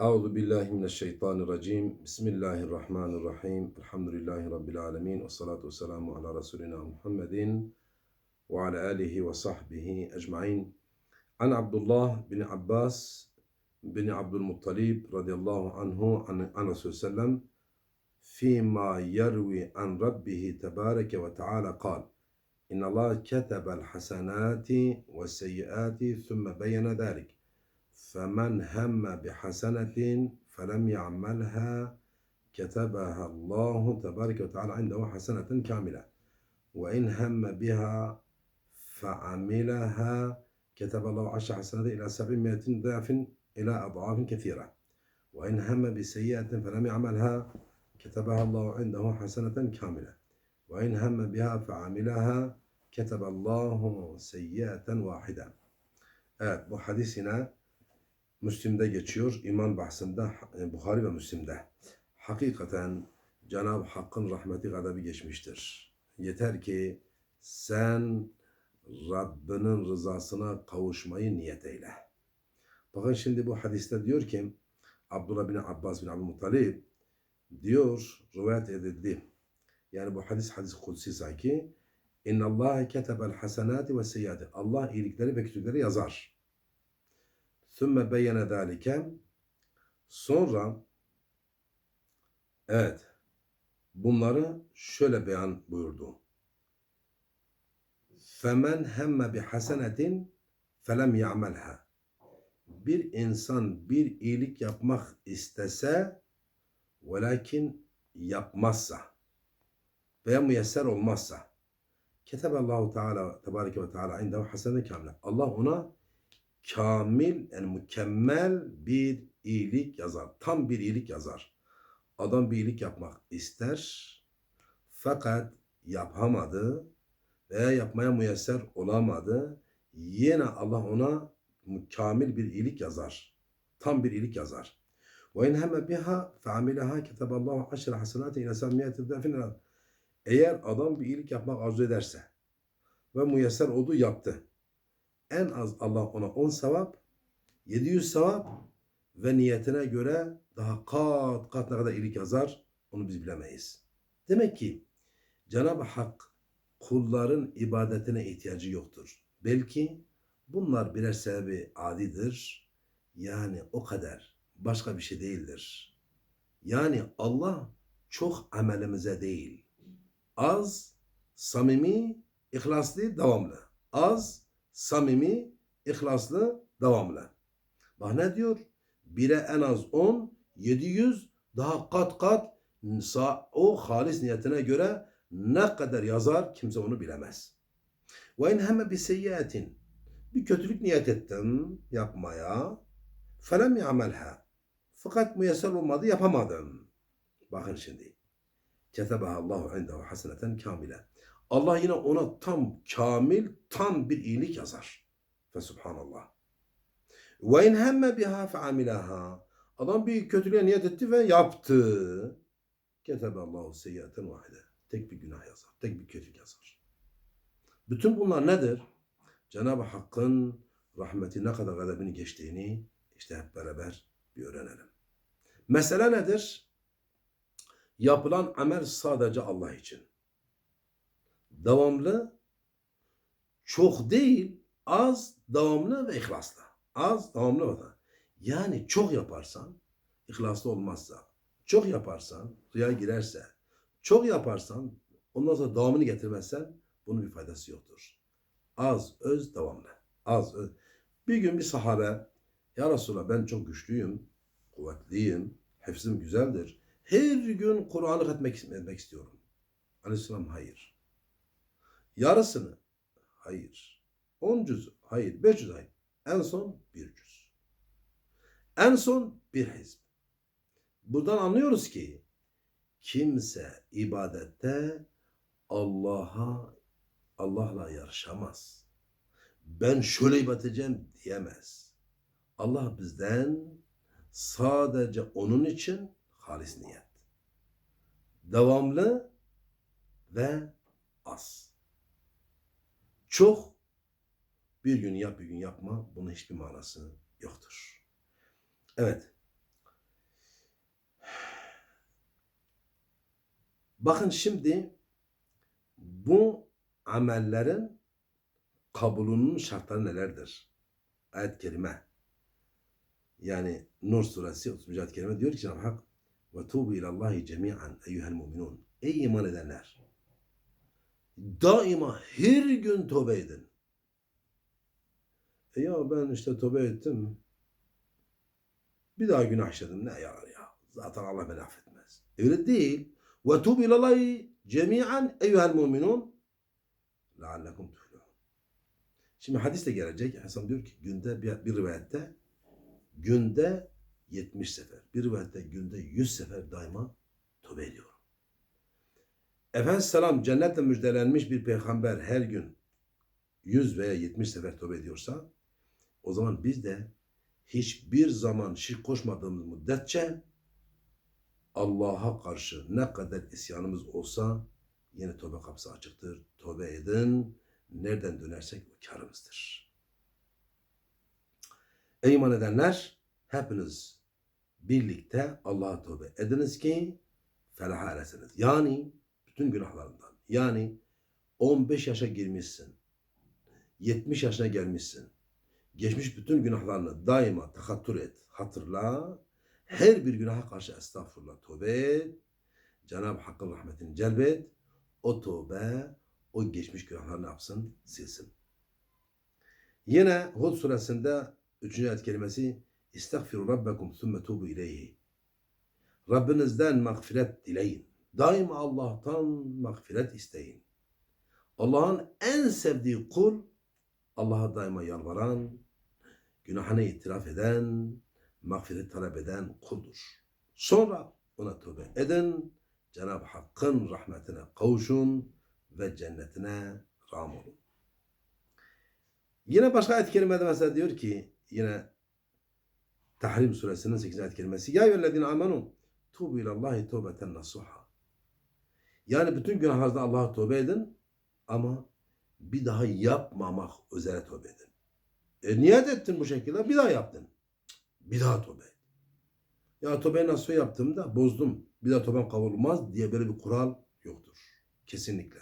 أعوذ بالله من الشيطان الرجيم. بسم الله الرحمن الرحيم. الحمد لله رب العالمين والصلاة والسلام على رسولنا محمد وعلى آله وصحبه أجمعين. عن عبد الله بن عباس بن عبد المطلب رضي الله عنه عن رسول الله عليه وسلم فيما يروي عن ربه تبارك وتعالى قال إن الله كتب الحسنات والسيئات ثم بين ذلك. فمن هم بحسنة فلم يعملها كتبها الله تبارك وتعالى عنده حسنة كاملة. وإن هم بها فعملها كتب الله عشر حسنات إلى سبعمائة ضعف إلى أضعاف كثيرة. وإن هم بسيئة فلم يعملها كتبها الله عنده حسنة كاملة. وإن هم بها فعملها كتب الله سيئة واحدة. hadis yine Müslim'de geçiyor. İman bahsinde e, Buhari ve Müslim'de. Hakikaten Cenab-ı Hakk'ın rahmeti gadabi geçmiştir. Yeter ki sen Rabbinin rızasına kavuşmayı niyet eyle. Bakın şimdi bu hadiste diyor ki Abdullah bin Abbas bin Abdülmuttalib diyor, rivayet edildi. Yani bu hadis hadis kutsi sanki. İnna Allah ketebel hasenati ve seyyati. Allah iyilikleri ve kötülükleri yazar. Sümme beyyene zâlike. Sonra evet bunları şöyle beyan buyurdu. Femen hemme bi hasenetin felem ya'melha. Bir insan bir iyilik yapmak istese velakin yapmazsa veya müyesser olmazsa Allahu Teala Tebareke ve Teala indehu hasene kamile. Allah ona kamil yani mükemmel bir iyilik yazar. Tam bir iyilik yazar. Adam bir iyilik yapmak ister fakat yapamadı veya yapmaya müyesser olamadı. Yine Allah ona kamil bir iyilik yazar. Tam bir iyilik yazar. Ve in hemme biha fe'amilaha keteballahu aşre hasenate ila samiyeti defin Eğer adam bir iyilik yapmak arzu ederse ve müyesser olduğu yaptı. En az Allah ona 10 sevap, 700 sevap ve niyetine göre daha kat kat ne kadar iyilik yazar onu biz bilemeyiz. Demek ki Cenab-ı Hak kulların ibadetine ihtiyacı yoktur. Belki bunlar birer sebebi adidir. Yani o kadar başka bir şey değildir. Yani Allah çok amelimize değil. Az, samimi, ihlaslı, devamlı. Az, samimi, ihlaslı, devamlı. Bak ne diyor? Bire en az 10, 700 daha kat kat o halis niyetine göre ne kadar yazar kimse onu bilemez. Ve in hemme bi seyyiatin bir kötülük niyet ettim yapmaya felem yamelha fakat müyesser olmadı yapamadım. Bakın şimdi. Ketebeha Allahu indehu haseneten kamile. Allah yine ona tam kamil, tam bir iyilik yazar. Fe subhanallah. Ve in hemme biha fe amilaha. Adam bir kötülüğe niyet etti ve yaptı. Ketebeallahu seyyiaten vahide. Tek bir günah yazar. Tek bir kötülük yazar. Bütün bunlar nedir? Cenab-ı Hakk'ın rahmeti ne kadar gadabini geçtiğini işte hep beraber bir öğrenelim. Mesele nedir? Yapılan amel sadece Allah için. Devamlı, çok değil, az, devamlı ve ihlaslı. Az, devamlı ve Yani çok yaparsan, ihlaslı olmazsa, çok yaparsan, rüya girerse, çok yaparsan, ondan sonra devamını getirmezsen, bunun bir faydası yoktur. Az, öz, devamlı. Az, öz. Bir gün bir sahabe, Ya Resulallah ben çok güçlüyüm, kuvvetliyim, hafızım güzeldir. Her gün Kur'an'ı etmek, etmek istiyorum. Aleyhisselam hayır. Yarısını hayır. On cüz hayır. Beş cüz hayır. En son bir cüz. En son bir hizb. Buradan anlıyoruz ki kimse ibadette Allah'a Allah'la yarışamaz. Ben şöyle ibadet edeceğim diyemez. Allah bizden sadece onun için halis niyet. Devamlı ve az. Çok bir gün yap bir gün yapma bunun hiçbir manası yoktur. Evet. Bakın şimdi bu amellerin kabulünün şartları nelerdir? Ayet-i kerime. Yani Nur suresi 30. ayet-i kerime diyor ki Cenab-ı Hak ve tubu ilallahi cemi'an eyyuhel mu'minun. Ey iman edenler! Daima her gün tövbe edin. E ya ben işte tövbe ettim. Bir daha günah işledim. Ne yarar ya? Zaten Allah beni affetmez. Öyle değil. Ve tub ilallahi cemi'an eyyuhel mu'minun leallekum tuflihun. Şimdi hadis de gelecek. Hasan diyor ki günde bir, bir rivayette günde 70 sefer. Bir rivayette günde 100 sefer daima tövbe ediyorum. Efendimiz selam cennetle müjdelenmiş bir peygamber her gün 100 veya 70 sefer tövbe ediyorsa o zaman biz de hiçbir zaman şirk koşmadığımız müddetçe Allah'a karşı ne kadar isyanımız olsa yine tövbe kapısı açıktır. Tövbe edin. Nereden dönersek o karımızdır. Ey iman edenler hepiniz birlikte Allah'a tövbe ediniz ki felaha eresiniz. Yani bütün günahlarından. Yani 15 yaşa girmişsin. 70 yaşına gelmişsin. Geçmiş bütün günahlarını daima takattur et. Hatırla. Her bir günaha karşı estağfurullah tövbe et. Cenab-ı Hakk'ın rahmetini celbet. O tövbe o geçmiş günahları ne yapsın? Silsin. Yine Hud suresinde 3. ayet kelimesi İstagfiru rabbekum thumme tubu ileyhi. Rabbinizden mağfiret dileyin. Daima Allah'tan mağfiret isteyin. Allah'ın en sevdiği kul Allah'a daima yalvaran, günahını itiraf eden, mağfiret talep eden kuldur. Sonra ona tövbe edin, Cenab-ı Hakk'ın rahmetine kavuşun ve cennetine ram olun. Yine başka ayet-i kerimede mesela diyor ki yine Tahrim suresinin 8. ayet kelimesi Ya eyyühellezine amenu tubu ilallahi tövbeten nasuha Yani bütün günahlardan Allah'a tövbe edin ama bir daha yapmamak üzere tövbe edin. E niyet ettin bu şekilde bir daha yaptın. Bir daha tövbe. Ya tövbeyi nasıl yaptığımda bozdum. Bir daha tövbem kabul olmaz diye böyle bir kural yoktur. Kesinlikle.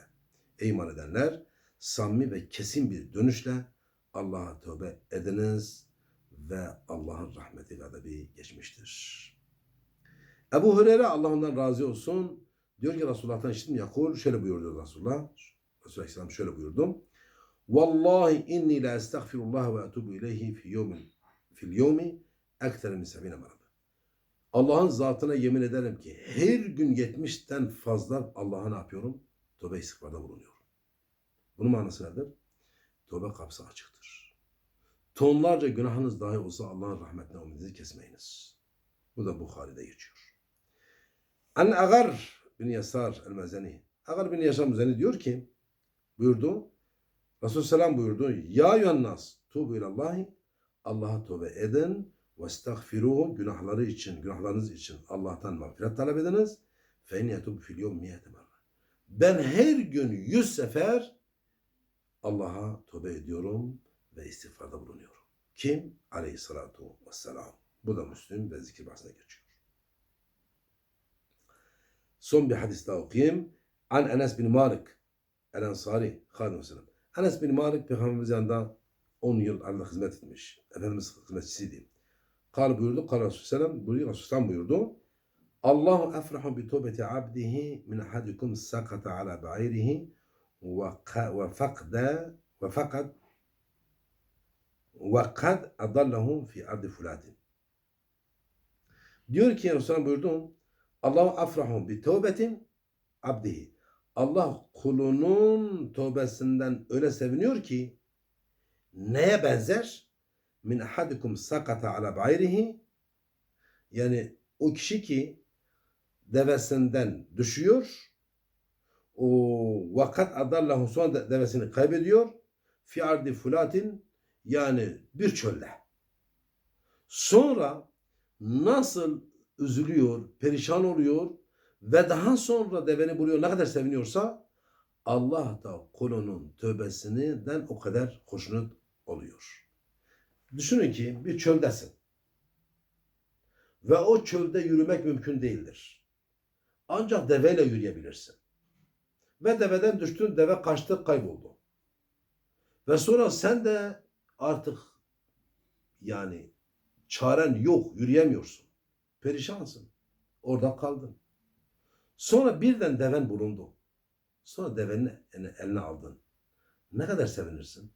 Ey iman edenler samimi ve kesin bir dönüşle Allah'a tövbe ediniz ve Allah'ın rahmeti ve adabi geçmiştir. Ebu Hureyre Allah ondan razı olsun diyor ki Resulullah'tan işittim yakul şöyle buyurdu Resulullah. Resulullah Aleyhisselam şöyle buyurdu. Vallahi inni la estağfirullah ve etubu ileyhi fi yevmin fil yevmi ekter min sebine. Allah'ın zatına yemin ederim ki her gün 70'ten fazla Allah'a ne yapıyorum? Tövbe istiğfarda bulunuyorum. Bunun manası nedir? Tövbe kapısı açıktır. Tonlarca günahınız dahi olsa Allah'ın rahmetine umudinizi kesmeyiniz. Bu da Bukhari'de geçiyor. An Agar bin Yasar el-Mezeni. Agar bin Yasar el-Mezeni diyor ki buyurdu. Resulü Selam buyurdu. Ya yuhannas tuğbu ilallahi Allah'a tövbe edin ve estağfiruhu günahları için, günahlarınız için Allah'tan mağfiret talep ediniz. Fe in yetub fil yevm. Ben her gün yüz sefer Allah'a tövbe ediyorum ve istiğfarda bulunuyorum. Kim? Aleyhissalatu vesselam. Bu da Müslüm ve zikir bahsine geçiyor. Son bir hadis daha okuyayım. An Enes bin Malik El Ensari Hadim Selam. Enes bin Malik Peygamberimiz yanında 10 yıl arada hizmet etmiş. Efendimiz hizmetçisiydi. Kal buyurdu. Kal Resulü buyurdu. Resulü buyurdu. Allahu efrahu bi tövbeti abdihi min ahadikum sakata ala ba'irihi ve fakda ve fakat ve kad adallahum fi ardi fulatin. Diyor ki Resulullah buyurdu. Allahu afrahu bi tövbetin abdihi. Allah kulunun tövbesinden öyle seviniyor ki neye benzer? Min ahadikum sakata ala bayrihi yani o kişi ki devesinden düşüyor o vakat adallahu sonra devesini kaybediyor fi ardi fulatin yani bir çölde. Sonra nasıl üzülüyor, perişan oluyor ve daha sonra deveni buluyor ne kadar seviniyorsa Allah da kulunun tövbesinden o kadar hoşnut oluyor. Düşünün ki bir çöldesin. Ve o çölde yürümek mümkün değildir. Ancak deveyle yürüyebilirsin. Ve deveden düştün, deve kaçtı, kayboldu. Ve sonra sen de artık yani çaren yok, yürüyemiyorsun. Perişansın. Orada kaldın. Sonra birden deven bulundu. Sonra devenin eline, eline aldın. Ne kadar sevinirsin?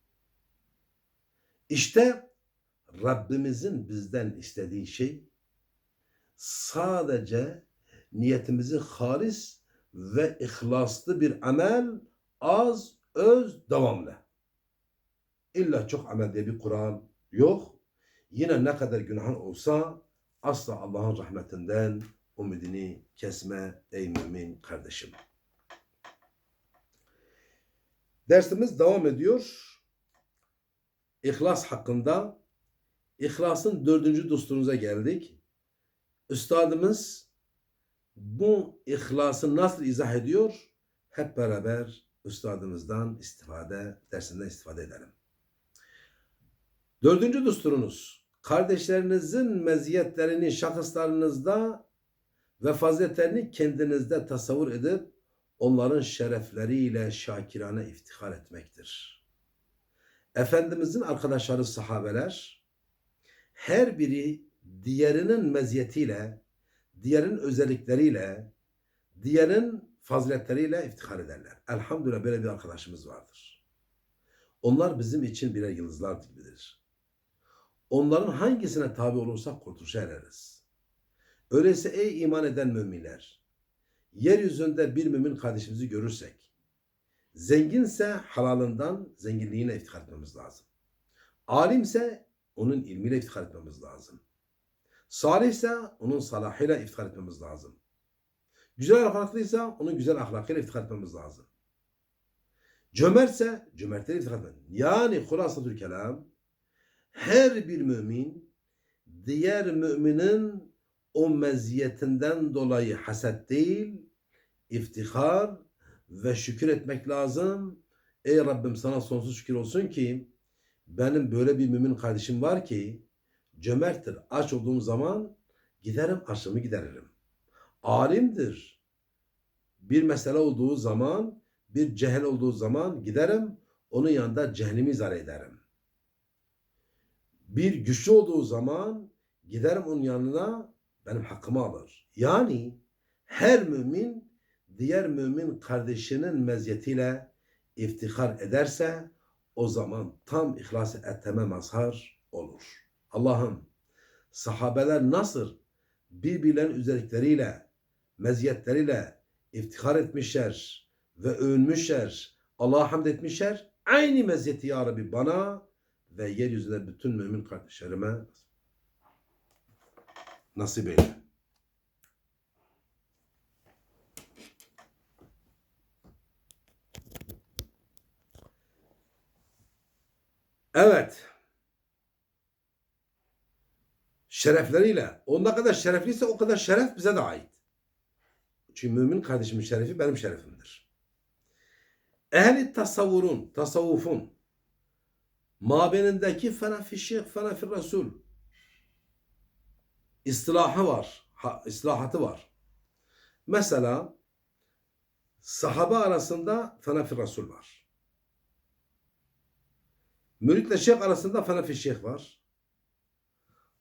İşte Rabbimizin bizden istediği şey sadece niyetimizi halis ve ihlaslı bir amel az, öz, devamlı. İlla çok amel diye bir kural yok. Yine ne kadar günahın olsa asla Allah'ın rahmetinden umudini kesme ey mümin kardeşim. Dersimiz devam ediyor. İhlas hakkında. İhlasın dördüncü dostumuza geldik. Üstadımız bu ihlası nasıl izah ediyor? Hep beraber üstadımızdan istifade, dersinden istifade edelim. Dördüncü düsturunuz, kardeşlerinizin meziyetlerini şahıslarınızda ve faziletlerini kendinizde tasavvur edip onların şerefleriyle şakirane iftihar etmektir. Efendimizin arkadaşları sahabeler her biri diğerinin meziyetiyle, diğerinin özellikleriyle, diğerinin faziletleriyle iftihar ederler. Elhamdülillah böyle bir arkadaşımız vardır. Onlar bizim için birer yıldızlar gibidir. Onların hangisine tabi olursak kurtuluşa ereriz. Öyleyse ey iman eden müminler, yeryüzünde bir mümin kardeşimizi görürsek, zenginse halalından zenginliğine iftihar etmemiz lazım. Alimse onun ilmiyle iftihar etmemiz lazım. Salihse onun salahıyla iftihar etmemiz lazım. Güzel ahlaklıysa onun güzel ahlakıyla iftihar etmemiz lazım. Cömertse cömertliğiyle iftihar etmemiz Yani hulasatül kelam her bir mümin diğer müminin o meziyetinden dolayı haset değil, iftihar ve şükür etmek lazım. Ey Rabbim sana sonsuz şükür olsun ki benim böyle bir mümin kardeşim var ki cömerttir. Aç olduğum zaman giderim açlığımı gideririm. Alimdir. Bir mesele olduğu zaman, bir cehel olduğu zaman giderim onun yanında cehlimi izah ederim. Bir güçlü olduğu zaman giderim onun yanına benim hakkımı alır. Yani her mümin diğer mümin kardeşinin meziyetiyle iftihar ederse o zaman tam ihlas etme mazhar olur. Allah'ım sahabeler nasıl birbirlerinin özellikleriyle, meziyetleriyle iftihar etmişler ve övünmüşler, Allah'a hamd etmişler. Aynı meziyeti ya Rabbi bana ve yeryüzünde bütün mümin kardeşlerime nasip eyle. Evet. Şerefleriyle. O ne kadar şerefliyse o kadar şeref bize de ait. Çünkü mümin kardeşimin şerefi benim şerefimdir. Ehli tasavvurun, tasavvufun mabenindeki fena fi şeyh, fena fi resul istilahı var. Ha, islahatı var. Mesela sahabe arasında fena fi resul var. Müritle şeyh arasında fena fi var.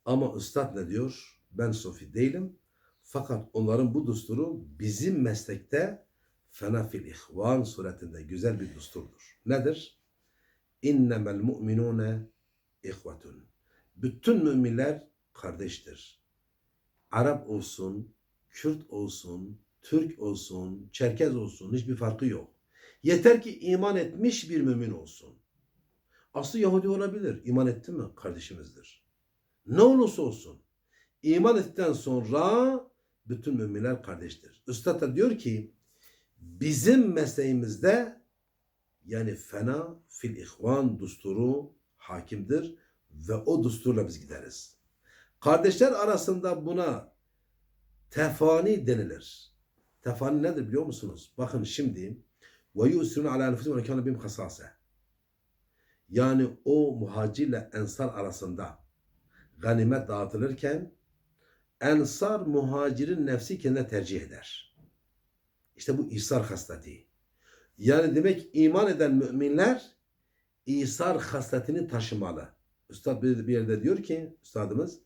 Ama üstad ne diyor? Ben sofi değilim. Fakat onların bu dusturu bizim meslekte fena fil ihvan suretinde güzel bir dusturdur. Nedir? İnnemel mu'minune ihvetun. Bütün müminler kardeştir. Arap olsun, Kürt olsun, Türk olsun, Çerkez olsun hiçbir farkı yok. Yeter ki iman etmiş bir mümin olsun. Aslı Yahudi olabilir. İman etti mi? Kardeşimizdir. Ne olursa olsun. İman ettikten sonra bütün müminler kardeştir. Üstad da diyor ki bizim mesleğimizde yani fena fil ihvan dusturu hakimdir ve o dusturla biz gideriz. Kardeşler arasında buna tefani denilir. Tefani nedir biliyor musunuz? Bakın şimdi ve yusrun ala enfusihim ve kana bihim hasase. Yani o muhacirle ensar arasında ganimet dağıtılırken ensar muhacirin nefsi kendine tercih eder. İşte bu ihsar hasleti. Yani demek iman eden müminler İsar hasletini taşımalı. Üstad bir, yerde diyor ki, üstadımız,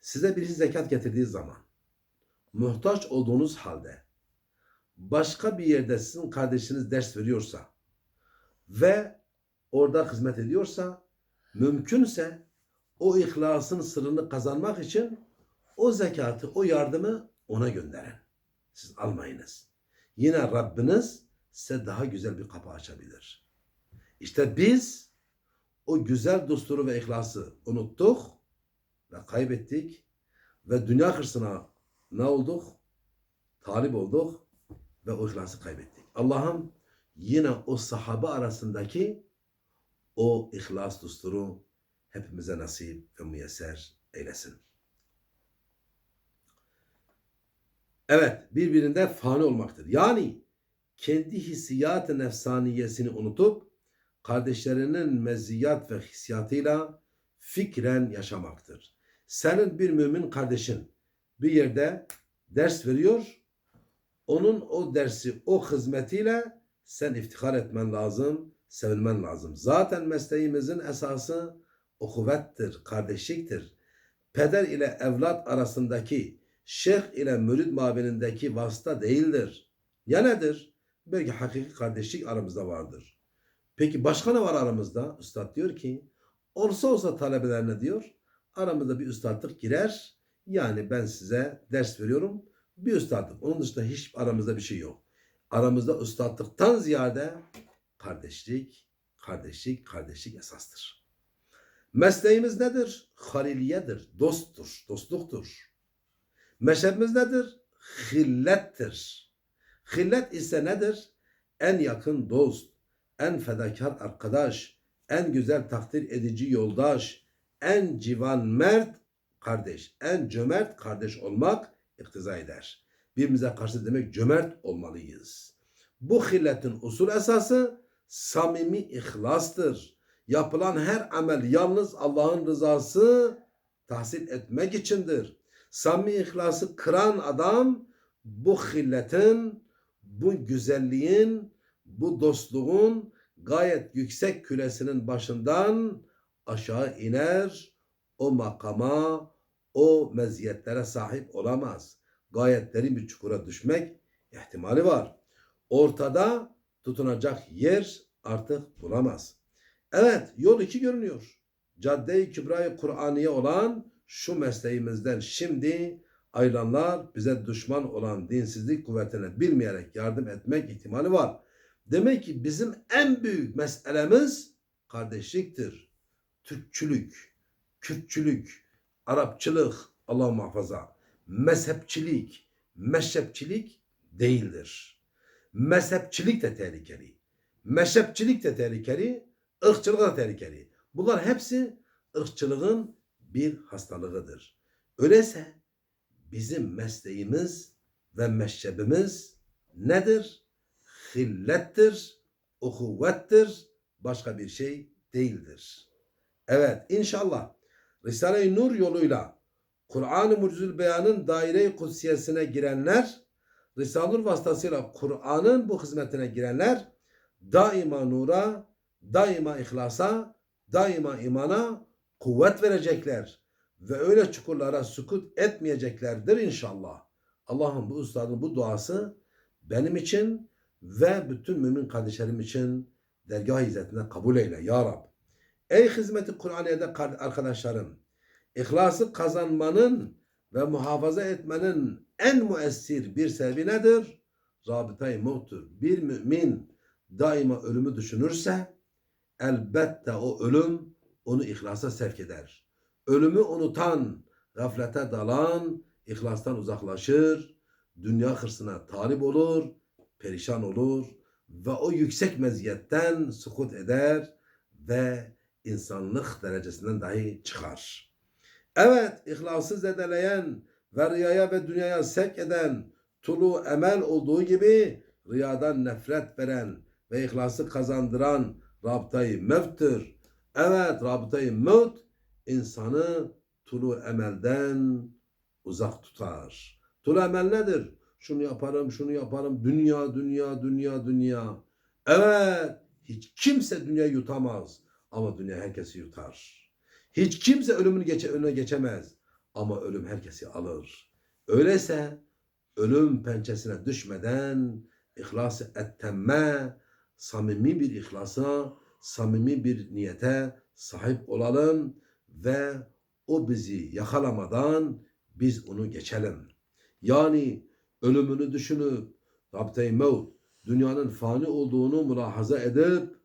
size birisi zekat getirdiği zaman, muhtaç olduğunuz halde, başka bir yerde sizin kardeşiniz ders veriyorsa ve orada hizmet ediyorsa, mümkünse o ihlasın sırrını kazanmak için o zekatı, o yardımı ona gönderin. Siz almayınız. Yine Rabbiniz size daha güzel bir kapı açabilir. İşte biz o güzel dusturu ve ihlası unuttuk ve kaybettik ve dünya hırsına ne olduk? Talip olduk ve o ihlası kaybettik. Allah'ım yine o sahabe arasındaki o ihlas dusturu hepimize nasip ve müyesser eylesin. Evet, birbirinde fani olmaktır. Yani kendi hissiyat-ı nefsaniyesini unutup kardeşlerinin meziyat ve hissiyatıyla fikren yaşamaktır. Senin bir mümin kardeşin bir yerde ders veriyor. Onun o dersi, o hizmetiyle sen iftihar etmen lazım, sevinmen lazım. Zaten mesleğimizin esası ukuvvettir, kardeşliktir. Peder ile evlat arasındaki, şeyh ile mürid mabinindeki vasıta değildir. Ya nedir? Belki hakiki kardeşlik aramızda vardır. Peki başka ne var aramızda? Üstad diyor ki, olsa olsa talebelerine diyor, aramızda bir üstadlık girer. Yani ben size ders veriyorum, bir üstadlık. Onun dışında hiç aramızda bir şey yok. Aramızda üstadlıktan ziyade kardeşlik, kardeşlik, kardeşlik esastır. Mesleğimiz nedir? Haliliyedir, dosttur, dostluktur. Mezhebimiz nedir? Hillettir. Hillet ise nedir? En yakın dost, en fedakar arkadaş, en güzel takdir edici yoldaş, en civan mert kardeş, en cömert kardeş olmak iktiza eder. Birbirimize karşı demek cömert olmalıyız. Bu hilletin usul esası samimi ihlastır. Yapılan her amel yalnız Allah'ın rızası tahsil etmek içindir. Samimi ihlası kıran adam bu hilletin, bu güzelliğin, bu dostluğun gayet yüksek külesinin başından aşağı iner. O makama, o meziyetlere sahip olamaz. Gayet derin bir çukura düşmek ihtimali var. Ortada tutunacak yer artık bulamaz. Evet yol iki görünüyor. Cadde-i Kübra-i olan şu mesleğimizden şimdi ayrılanlar bize düşman olan dinsizlik kuvvetine bilmeyerek yardım etmek ihtimali var. Demek ki bizim en büyük meselemiz kardeşliktir. Türkçülük, Kürtçülük, Arapçılık, Allah muhafaza, mezhepçilik, meşrepçilik değildir. Mezhepçilik de tehlikeli. Mezhepçilik de tehlikeli, ırkçılık da tehlikeli. Bunlar hepsi ırkçılığın bir hastalığıdır. Öyleyse bizim mesleğimiz ve meşrebimiz nedir? Hillettir, uhuvvettir, başka bir şey değildir. Evet inşallah Risale-i Nur yoluyla Kur'an-ı Mucizül Beyan'ın daire-i kutsiyesine girenler, Risale-i Nur vasıtasıyla Kur'an'ın bu hizmetine girenler daima nura, daima ihlasa, daima imana kuvvet verecekler ve öyle çukurlara sukut etmeyeceklerdir inşallah. Allah'ım bu ustadın bu duası benim için ve bütün mümin kardeşlerim için dergah hizmetine kabul eyle ya Rab. Ey hizmeti Kur'aniye'de arkadaşlarım, ihlası kazanmanın ve muhafaza etmenin en müessir bir sebebi nedir? Rabıtayı muhtur. Bir mümin daima ölümü düşünürse elbette o ölüm onu ihlasa sevk eder. Ölümü unutan, gaflete dalan, ihlastan uzaklaşır, dünya hırsına talip olur, perişan olur ve o yüksek meziyetten sukut eder ve insanlık derecesinden dahi çıkar. Evet, ihlası zedeleyen ve riyaya ve dünyaya sevk eden tulu emel olduğu gibi riyadan nefret veren ve ihlası kazandıran rabıtayı mevttir. Evet, rabıtayı mevt insanı tulu emelden uzak tutar. Tulu emel nedir? şunu yaparım, şunu yaparım. Dünya, dünya, dünya, dünya. Evet, hiç kimse dünya yutamaz. Ama dünya herkesi yutar. Hiç kimse ölümün geçe, önüne geçemez. Ama ölüm herkesi alır. Öyleyse ölüm pençesine düşmeden ihlas-ı ettemme, samimi bir ihlasa, samimi bir niyete sahip olalım ve o bizi yakalamadan biz onu geçelim. Yani ölümünü düşünüp rabte-i dünyanın fani olduğunu mülahaza edip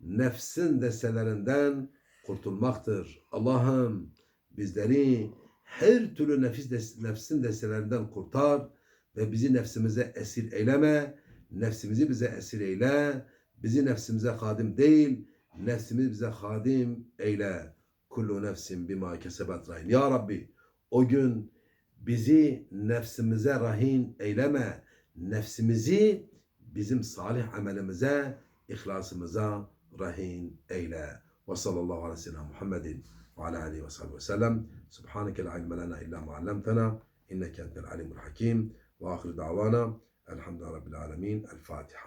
nefsin deselerinden kurtulmaktır. Allah'ım bizleri her türlü nefis nefsin deselerinden kurtar ve bizi nefsimize esir eyleme. Nefsimizi bize esir eyle. Bizi nefsimize hadim değil, nefsimizi bize hadim eyle. Kullu nefsin bima kesebet rahin. Ya Rabbi o gün bizi nefsimize rahin eyleme. Nefsimizi bizim salih amelimize, ihlasımıza rahin eyle. Ve sallallahu aleyhi ve sellem Muhammedin ve ala aleyhi ve sallallahu ve sellem. Subhaneke la ilme lena illa ma allamtena. İnneke entel alimul hakim. Ve ahir davana. Elhamdülillahi Rabbil alemin. El Fatiha.